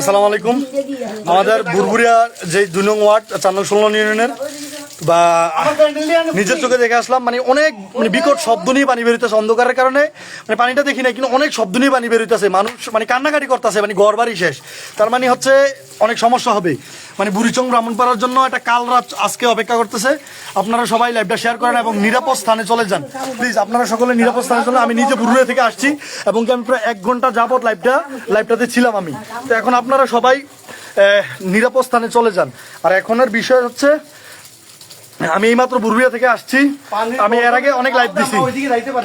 আসসালামু আলাইকুম। আমাদের বুরবুরিয়া যে দুই নং ওয়ার্ড নং ষোলো ইউনিয়নের বা নিজের চোখে দেখে আসলাম মানে অনেক মানে বিকট শব্দ নিয়ে পানি বেরোতেছে অন্ধকারের কারণে। মানে পানিটা দেখি না কিন্তু অনেক শব্দ নিয়ে পানি বেরোতেছে মানুষ মানে কান্নাকাটি করতেছে মানে ঘর বাড়ি শেষ। তার মানে হচ্ছে অনেক সমস্যা হবে। মানে বুড়িচং ভ্রমণ করার জন্য একটা কাল রাত আজকে অপেক্ষা করতেছে। আপনারা সবাই লাইভটা শেয়ার করেন এবং নিরাপদ স্থানে চলে যান। প্লিজ আপনারা সকলে নিরাপদ স্থানে চলে আমি নিজে বুরুয়া থেকে আসছি এবং আমি প্রায় এক ঘণ্টা যাবত লাইভটা লাইভটাতে ছিলাম আমি। তো এখন আপনারা সবাই আহ, নিরাপদ স্থানে চলে যান। আর এখনের বিষয় হচ্ছে আমি এইমাত্র বুরবিয়া থেকে আসছি। আমি এর আগে অনেক লাইভ দিছি।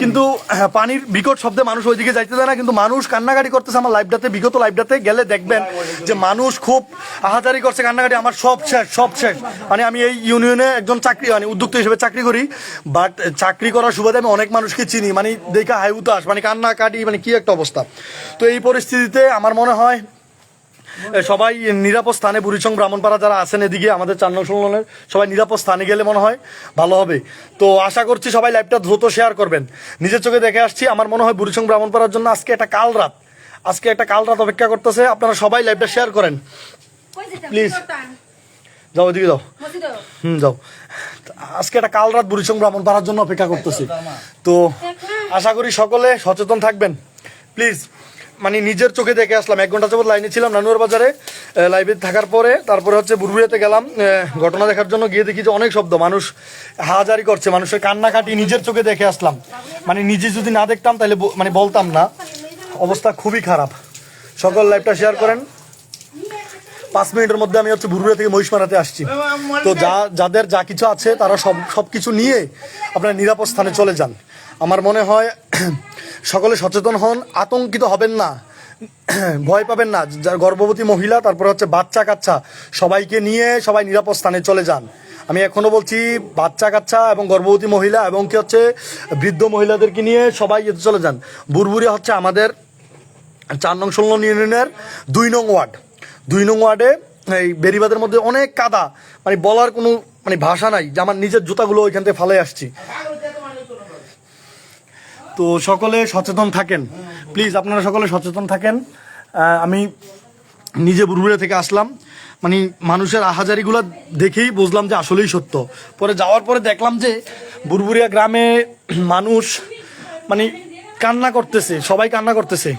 কিন্তু হ্যাঁ, পানির বিকট শব্দে মানুষ ওইদিকে যাইতে দেয় না কিন্তু মানুষ কান্নাকাটি করতেছে আমার লাইভটাতে বিগত লাইভটাতে গেলে দেখবেন যে মানুষ খুব আহাজারি করছে কান্নাকাটি আমার সব শেষ সব শেষ। মানে আমি এই ইউনিয়নে একজন চাকরি মানে উদ্যোক্তা হিসেবে চাকরি করি বাট চাকরি করার সুবাদে আমি অনেক মানুষকে চিনি। মানে দেখা হাই উতাস মানে কান্নাকাটি মানে কি একটা অবস্থা। তো এই পরিস্থিতিতে আমার মনে হয় সবাই নিরাপদ স্থানে বুড়িচং ব্রাহ্মণপাড়া যারা আছেন এদিকে আমাদের চার নং ষোলনের সবাই নিরাপদ স্থানে গেলে মনে হয় ভালো হবে। তো আশা করছি সবাই লাইভটা দ্রুত শেয়ার করবেন। নিজের চোখে দেখে আসছি আমার মনে হয় বুড়িচং ব্রাহ্মণপাড়ার জন্য আজকে একটা কাল রাত। আজকে একটা কাল রাত অপেক্ষা করতেছে আপনারা সবাই লাইভটা শেয়ার করেন। প্লিজ। যাও ওইদিকে যাও। হুম যাও। আজকে একটা কাল রাত বুড়িচং ব্রাহ্মণ পাড়ার জন্য অপেক্ষা করতেছি। তো আশা করি সকলে সচেতন থাকবেন। প্লিজ। মানে নিজের চোখে দেখে আসলাম। এক ঘণ্টা যাবত লাইনে ছিলাম নানুয়ার বাজারে লাইভে থাকার পরে তারপরে হচ্ছে বুড়বুড়িয়াতে গেলাম ঘটনা দেখার জন্য গিয়ে দেখি যে অনেক শব্দ, মানুষ হাজারি করছে, মানুষের কান্নাকাটি নিজের চোখে দেখে আসলাম। মানে নিজে যদি না দেখতাম তাহলে মানে বলতাম না। অবস্থা খুবই খারাপ। সকল লাইভটা শেয়ার করেন। পাঁচ মিনিটের মধ্যে আমি হচ্ছে বুরুয়া থেকে মহিষমারাতে আসছি। তো যা, যাদের যা কিছু আছে তারা সব সব কিছু নিয়ে আপনারা নিরাপদ স্থানে চলে যান। আমার মনে হয় সকলে সচেতন হন, আতঙ্কিত হবেন না, ভয় পাবেন না। যার গর্ভবতী মহিলা, তারপরে হচ্ছে বাচ্চা কাচ্চা, সবাইকে নিয়ে সবাই নিরাপদ স্থানে চলে যান। আমি এখনও বলছি, বাচ্চা কাচ্চা এবং গর্ভবতী মহিলা এবং কি হচ্ছে, বৃদ্ধ মহিলাদেরকে নিয়ে সবাই যেতে চলে যান। বুরবুরিয়া হচ্ছে আমাদের চার নং ষোলো ইউনিয়নের দুই নং ওয়ার্ড। দুই নং ওয়ার্ডে এই বেরিবাদের মধ্যে অনেক কাদা মানে বলার কোনো মানে ভাষা নাই, যে আমার নিজের জুতাগুলো ওইখান থেকে ফালে আসছি। তো সকলে সচেতন থাকেন। প্লিজ আপনারা সকলে সচেতন থাকেন। আমি নিজে বুরবুড়িয়া থেকে আসলাম। মানে মানুষের আহাজারিগুলো দেখেই বুঝলাম যে আসলেই সত্য। পরে যাওয়ার পরে দেখলাম যে বুরবুরিয়া গ্রামে মানুষ মানে কান্না করতেছে, সবাই কান্না করতেছে।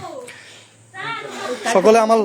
সকলে আমার